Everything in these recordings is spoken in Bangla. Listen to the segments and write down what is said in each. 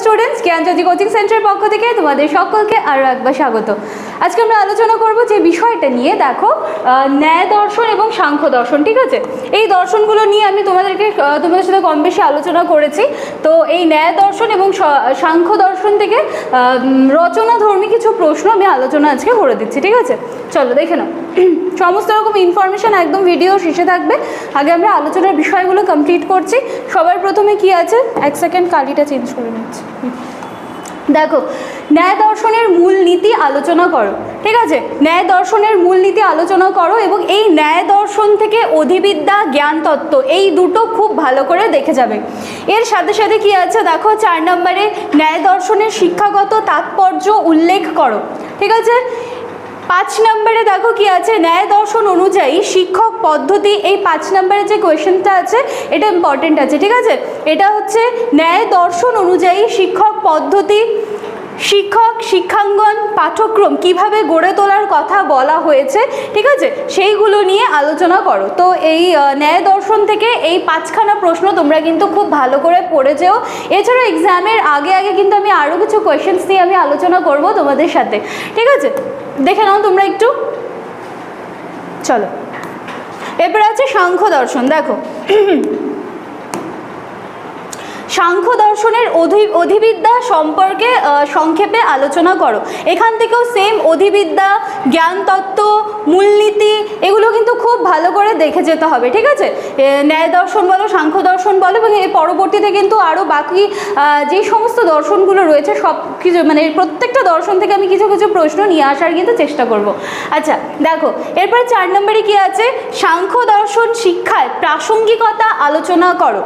স্টুডেন্টস জ্ঞানজ্যোতি কোচিং সেন্টারের পক্ষ থেকে তোমাদের সকলকে আরও একবার স্বাগত। আজকে আমরা আলোচনা করব যে বিষয়টা নিয়ে, দেখো ন্যায় দর্শন এবং সাংখ্য দর্শন, ঠিক আছে? এই দর্শনগুলো নিয়ে আমি তোমাদেরকে তোমাদের সাথে কম বেশি আলোচনা করেছি। তো এই ন্যায় দর্শন এবং সাংখ্য দর্শন থেকে রচনা ধর্মী কিছু প্রশ্ন আমি আলোচনা আজকে করে দিচ্ছি, ঠিক আছে? চলো, দেখে নাও। সমস্ত রকম ইনফরমেশন একদম ভিডিও শেষে থাকবে। আগে আমরা আলোচনার বিষয়গুলো কমপ্লিট করছি। সবার প্রথমে কি আছে? এক সেকেন্ড কালিটা চেঞ্জ করে নিচ্ছি। দেখো, ন্যায় দর্শনের মূল নীতি আলোচনা করো, ঠিক আছে? ন্যায় দর্শনের মূল নীতি আলোচনা করো এবং এই ন্যায় দর্শন থেকে অধিবিদ্যা জ্ঞান তত্ত্ব এই দুটো খুব ভালো করে দেখে যাবে। এর সাথে সাথে কি আছে? দেখো, চার নম্বরে ন্যায় দর্শনের শিক্ষাগত তাৎপর্য উল্লেখ করো, ঠিক আছে? পাঁচ নম্বরে দেখো কি আছে? ন্যায় দর্শন অনুযায়ী শিক্ষক পদ্ধতি, এই পাঁচ নম্বরে যে কোয়েশনটা আছে, এটা ইম্পর্টেন্ট আছে, ঠিক আছে? এটা হচ্ছে ন্যায় দর্শন অনুযায়ী শিক্ষক পদ্ধতি শিক্ষক, শিক্ষাঙ্গন, পাঠ্যক্রম কীভাবে গড়ে তোলার কথা বলা হয়েছে, ঠিক আছে? সেইগুলো নিয়ে আলোচনা করো। তো এই ন্যায় দর্শন থেকে এই পাঁচখানা প্রশ্ন তোমরা কিন্তু খুব ভালো করে পড়ে যেও। এছাড়া এক্সামের আগে আগে কিন্তু আমি আরও কিছু কোয়েশ্চেন্স নিয়ে আমি আলোচনা করব তোমাদের সাথে, ঠিক আছে? দেখে নাও তোমরা একটু। চলো। এরপরে আছে সাংখ্য দর্শন, দেখো। সাংখ্য দর্শনের অধি, অধিবিদ্যা সম্পর্কে সংক্ষেপে আলোচনা করো। এখান থেকেও সেম অধিবিদ্যা, জ্ঞানতত্ত্ব, মূলনীতি, এগুলো কিন্তু খুব ভালো করে দেখে যেতে হবে, ঠিক আছে? ন্যায় দর্শন বলো, সাংখ্য দর্শন বলো, এবং এর পরবর্তীতে কিন্তু আরও বাকি যে সমস্ত দর্শনগুলো রয়েছে, সব কিছু মানে প্রত্যেকটা দর্শন থেকে আমি কিছু কিছু প্রশ্ন নিয়ে আসার কিন্তু চেষ্টা করব। আচ্ছা দেখো, এরপরে চার নম্বরে কি আছে? সাংখ্য দর্শন শিক্ষায় প্রাসঙ্গিকতা আলোচনা করো।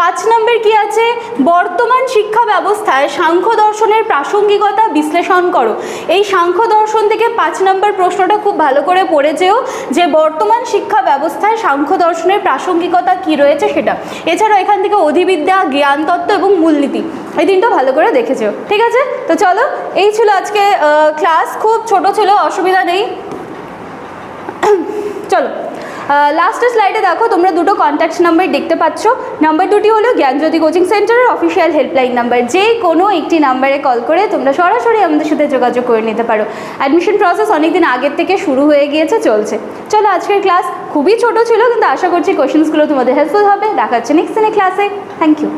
পাঁচ নম্বর কি আছে? বর্তমান শিক্ষা ব্যবস্থায় সাংখ্য দর্শনের প্রাসঙ্গিকতা বিশ্লেষণ করো। এই সাংখ্য দর্শন থেকে পাঁচ নম্বর প্রশ্নটা খুব ভালো করে পড়ে যেও যে বর্তমান শিক্ষা ব্যবস্থায় সাংখ্য দর্শনের প্রাসঙ্গিকতা কি রয়েছে সেটা। এছাড়াও এখান থেকে অধিবিদ্যা জ্ঞানতত্ত্ব এবং মূলনীতি এই তিনটা ভালো করে দেখেছেও ঠিক আছে? তো চলো, এই ছিল আজকে ক্লাস খুব ছোট ছিল, অসুবিধা নেই। চলো। লাস্টের স্লাইডে দেখো, তোমরা দুটো কন্ট্যাক্ট নাম্বার দেখতে পাচ্ছ। নাম্বার দুটি হলো জ্ঞানজ্যোতি কোচিং সেন্টারের অফিসিয়াল হেল্পলাইন নাম্বার যে কোনো একটি নাম্বারে কল করে তোমরা সরাসরি আমাদের সাথে যোগাযোগ করে নিতে পারো। অ্যাডমিশন প্রসেস অনেকদিন আগের থেকে শুরু হয়ে গিয়েছে, চলছে। চলো, আজকের ক্লাস খুবই ছোট ছিল, কিন্তু আশা করছি কোয়েশনসগুলো তোমাদের হেল্পফুল হবে। দেখা হচ্ছে নেক্সট দিনে ক্লাসে থ্যাংক ইউ